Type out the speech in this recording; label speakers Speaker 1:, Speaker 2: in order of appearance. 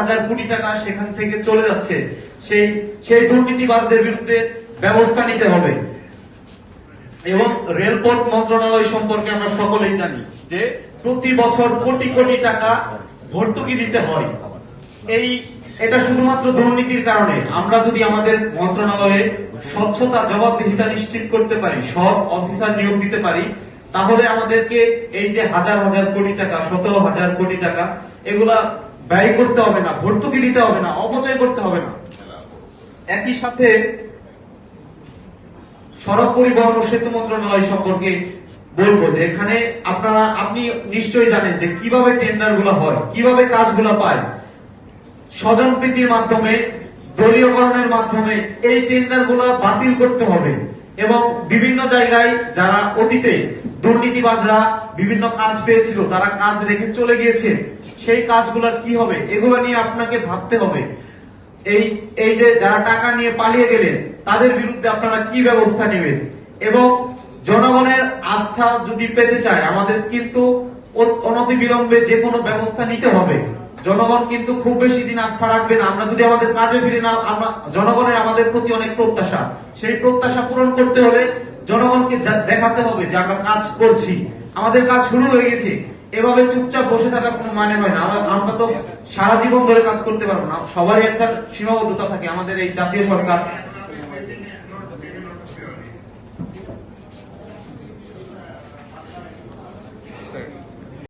Speaker 1: হাজার কোটি টাকা সেখান থেকে চলে যাচ্ছে। সেই সেই দুর্নীতিবাজদের বিরুদ্ধে ব্যবস্থা নিতে হবে। এবং রেলপথ মন্ত্রণালয় সম্পর্কে আমরা সকলেই জানি যে প্রতি বছর কোটি কোটি টাকা ভর্তুকি দিতে হয়। এই, এটা শুধুমাত্র দুর্নীতির কারণে। আমরা যদি আমাদের মন্ত্রণালয়ে স্বচ্ছতা, জবাবদিহিতা নিশ্চিত করতে পারি, সব অফিসার নিয়োগ দিতে পারি, তাহলে আমাদেরকে এই যে হাজার হাজার কোটি টাকা শত হাজার কোটি টাকা, এগুলা ব্যয় করতে হবে না, ভর্তুকি দিতে হবে না, অপচয় করতে হবে না। একই সাথে সড়ক পরিবহন ও সেতু মন্ত্রণালয় সম্পর্কে বলব যে এখানে আপনারা, আপনি নিশ্চয়ই জানেন যে কীভাবে টেন্ডারগুলো হয়, কীভাবে কাজগুলো পায়। স্বজন প্রীতির মাধ্যমে, দলীয়করণের মাধ্যমে এই টেন্ডারগুলো বাতিল করতে হবে। এবং বিভিন্ন জায়গায় যারা অতীতে দুর্নীতিবাজরা বিভিন্ন কাজ পেয়েছিল, তারা কাজ রেখে চলে গিয়েছে। সেই কাজগুলোর কি হবে? এগুলো নিয়ে আপনাকে ভাবতে হবে। এই এই যে যারা টাকা নিয়ে পালিয়ে গেলেন, তাদের বিরুদ্ধে আপনারা কি ব্যবস্থা নেবেন? এবং জনগণের আস্থা যদি পেতে চায়, আমাদের কিন্তু অ- অনতিবিলম্বে যে কোনো ব্যবস্থা নিতে হবে। জনগণ কিন্তু খুব বেশি দিন আস্থা রাখবে না। আমরা যদি আমাদের কাজে ফিরে না, আমরা জনগণের আমাদের প্রতি অনেক প্রত্যাশা। সেই প্রত্যাশা পূরণ করতে হলে জনগণকে দেখাতে হবে যে আমরা কাজ করছি, আমাদের কাজ শুরু হয়ে গেছে, এভাবে চুপচাপ বসে থাকার কোনো মানে হয় না। আমরা তো সারা জীবন ধরে কাজ করতে পারব না। সবারই একটা সীমাবদ্ধতা থাকে আমাদের এই জাতীয় সরকার।